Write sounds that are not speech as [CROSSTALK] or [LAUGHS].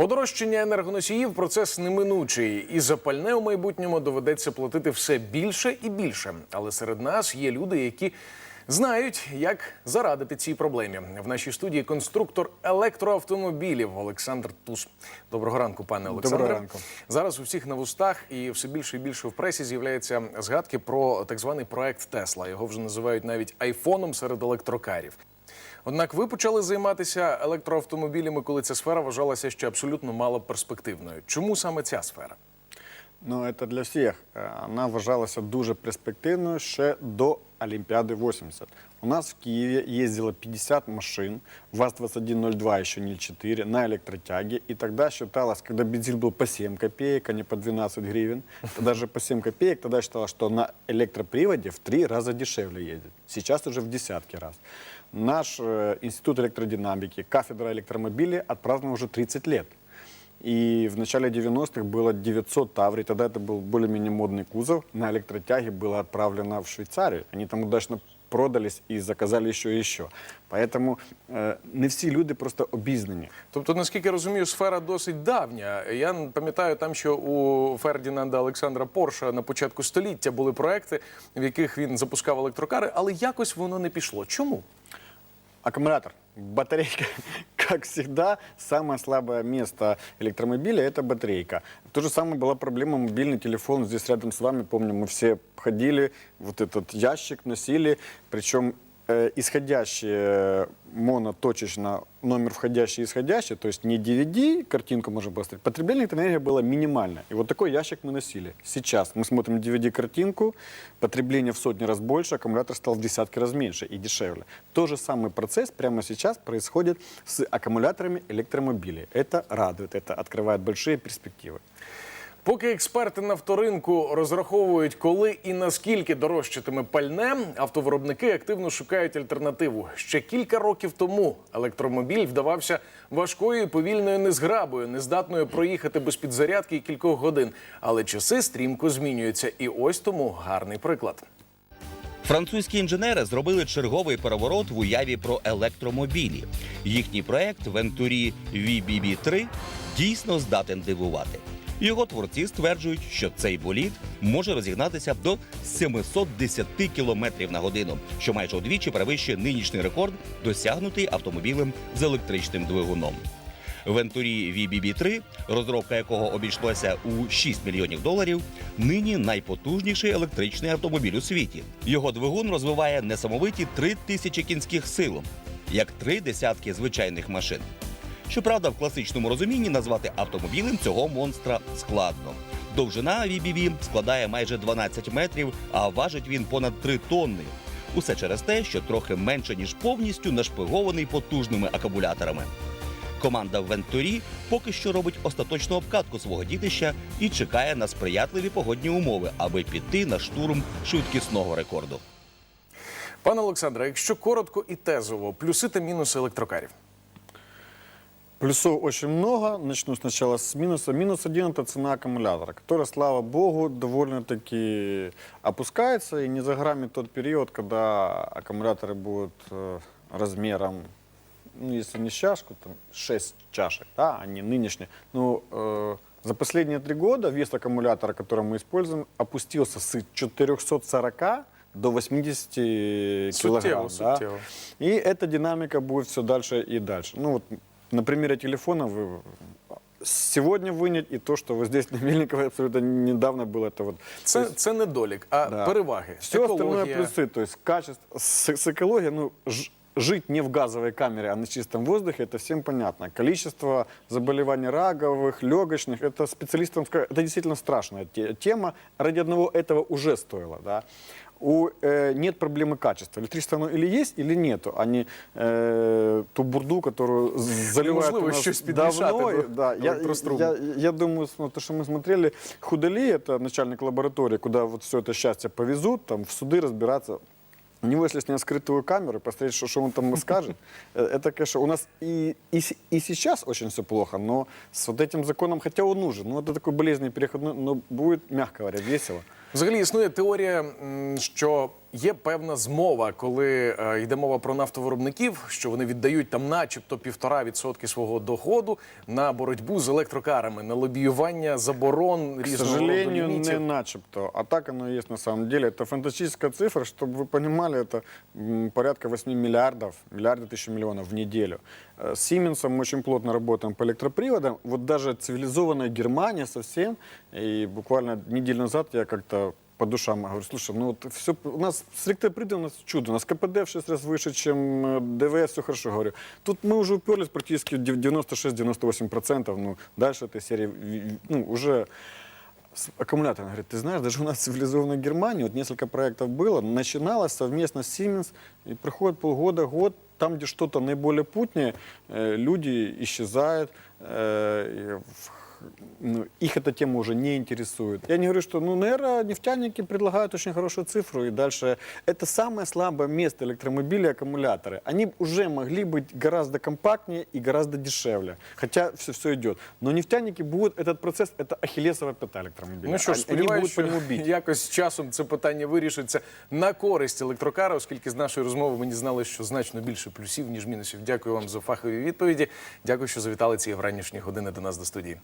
Подорожчання енергоносіїв процес неминучий, і за пальне у майбутньому доведеться платити все більше і більше. Але серед нас є люди, які знають, як зарадити цій проблемі. В нашій студії конструктор електроавтомобілів Олександр Тус. Доброго ранку, пане Олександре. ранку. Зараз у всіх на вустах і все більше і більше в пресі з'являються згадки про так званий проект Тесла. Його вже називають навіть айфоном серед електрокарів. Однак ви почали займатися електроавтомобілями, коли ця сфера вважалася ще абсолютно малоперспективною. Чому саме ця сфера? Ну, это для всіх. Е, Вона вважалася дуже перспективною ще до Олімпіади 80. У нас в Киеве ездило 50 машин, ВАЗ-2102 еще не 4 на электротяге. И тогда считалось, когда бензин был по 7 копеек, а не по 12 гривен, тогда же по 7 копеек, тогда считалось, что на электроприводе в три раза дешевле едет. Сейчас уже в десятки раз. Наш э, институт электродинамики, кафедра электромобилей отпраздновал уже 30 лет. И в начале 90-х было 900 Таврий, тогда это был более-менее модный кузов. На электротяге было отправлено в Швейцарию. Они там удачно продались и заказали еще и еще. Поэтому э, не всі люди просто обізнані. Тобто, наскільки я розумію, сфера досить давня. Я пам'ятаю там, що у Фердінанда Олександра Порша на початку століття були проекти, в яких він запускав електрокари, але якось воно не пішло. Чому? Аккумулятор, батарейка, [LAUGHS] как всегда, самое слабое место электромобиля – это батарейка. То же самое была проблема мобильный телефон. Здесь рядом с вами, помню, мы все ходили, вот этот ящик носили, причем э, исходящие моноточечно, номер входящий и исходящий, то есть не DVD, картинку можно было ставить, потребление электроэнергии было минимально. И вот такой ящик мы носили. Сейчас мы смотрим DVD-картинку, потребление в сотни раз больше, аккумулятор стал в десятки раз меньше и дешевле. Тот же самый процесс прямо сейчас происходит с аккумуляторами электромобилей. Это радует, это открывает большие перспективы. Поки експерти на авторинку розраховують, коли і наскільки дорожчатиме пальне, автовиробники активно шукають альтернативу. Ще кілька років тому електромобіль вдавався важкою і повільною незграбою, нездатною проїхати без підзарядки і кількох годин. Але часи стрімко змінюються, і ось тому гарний приклад. Французькі інженери зробили черговий переворот в уяві про електромобілі. Їхній проект Venturi VBB3 дійсно здатен дивувати. Його творці стверджують, що цей болід може розігнатися до 710 км на годину, що майже удвічі перевищує нинішній рекорд, досягнутий автомобілем з електричним двигуном. Venturi VBB3, розробка якого обійшлася у 6 мільйонів доларів, нині найпотужніший електричний автомобіль у світі. Його двигун розвиває несамовиті 3 тисячі кінських сил, як три десятки звичайних машин. Щоправда, в класичному розумінні назвати автомобілем цього монстра складно. Довжина VBB складає майже 12 метрів, а важить він понад 3 тонни. Усе через те, що трохи менше ніж повністю нашпигований потужними акумуляторами. Команда Вентурі поки що робить остаточну обкатку свого дітища і чекає на сприятливі погодні умови, аби піти на штурм швидкісного рекорду. Пане Олександре, якщо коротко і тезово, плюси та мінуси електрокарів. Плюсов очень много. Начну сначала с минуса. Минус один – это цена аккумулятора, которая, слава богу, довольно-таки опускается. И не за грами тот период, когда аккумуляторы будут э, размером, ну, если не с чашку, там 6 чашек, да, а не нынешние. Ну, э, за последние три года вес аккумулятора, который мы используем, опустился с 440 до 80 килограмм. да. суттєво. И эта динамика будет все дальше и дальше. Ну вот на примере телефона вы сегодня вынять и то, что вот здесь на Мельниковой абсолютно недавно было, это вот Це, це недолік, а да. переваги. Все остальное екологія. плюсы, то есть качество, с, с экологией, ну, ж- жить не в газовой камере, а на чистом воздухе, это всем понятно. Количество заболеваний раговых, легочных, это специалистам, ска- это действительно страшная те- тема. Ради одного этого уже стоило, да. У, э, нет проблемы качества. Электричество оно или есть, или нету, а не э, ту бурду, которую з- заливают Неможливо у нас щось підмішати давно. до Да, я, електроструму. я, я думаю, с- то, что мы смотрели, Худали, это начальник лаборатории, куда вот все это счастье повезут, там в суды разбираться. У него, если снять скрытую камеру, посмотреть, что, что он там скажет, [LAUGHS] э, это, конечно, у нас и, и, с- и сейчас очень все плохо, но с вот этим законом, хотя он нужен, ну это такой болезненный переходной, но будет, мягко говоря, весело. Взагалі існує теорія, м, що є певна змова, коли е, йде мова про нафтовиробників, що вони віддають там, начебто, півтора відсотки свого доходу на боротьбу з електрокарами, на лобіювання заборон К різного роду сожалению, не лімітів. начебто. А так оно и есть на самом деле. Это фантастическая цифра, чтобы вы понимали, это м, порядка 8 миллиардов, миллиарды тысяч миллионов в неделю. Э, С Сименсом мы очень плотно работаем по электроприводам. Вот даже цивилизованная Германия совсем, и буквально неделю назад я как-то по душам говорю, слушай, ну вот все, у нас с электроприводом у нас чудо, у нас КПД в 6 раз выше, чем э, ДВС, все хорошо, говорю. Тут мы уже уперлись практически в 96-98%, ну, дальше этой серии, в- в- ну, уже с аккумулятором. Говорит, ты знаешь, даже у нас в цивилизованной Германии, вот несколько проектов было, начиналось совместно с Siemens, и проходит полгода, год, там, где что-то наиболее путнее, э, люди исчезают, э, и в- ну, их эта тема уже не интересует. Я не говорю, что, ну, наверное, нефтяники предлагают очень хорошую цифру, и дальше это самое слабое место электромобилей, аккумуляторы. Они уже могли быть гораздо компактнее и гораздо дешевле, хотя все, все идет. Но нефтяники будут, этот процесс, это ахиллесова пята электромобиля. Ну що ж, Они- Они сподіваюся, будут по що нему бить. [LAUGHS] якось з часом це питання вирішиться на користь електрокара, оскільки з нашої розмови ми дізнали, що значно більше плюсів, ніж мінусів. Дякую вам за фахові відповіді. Дякую, що завітали ці вранішні години до нас до студії.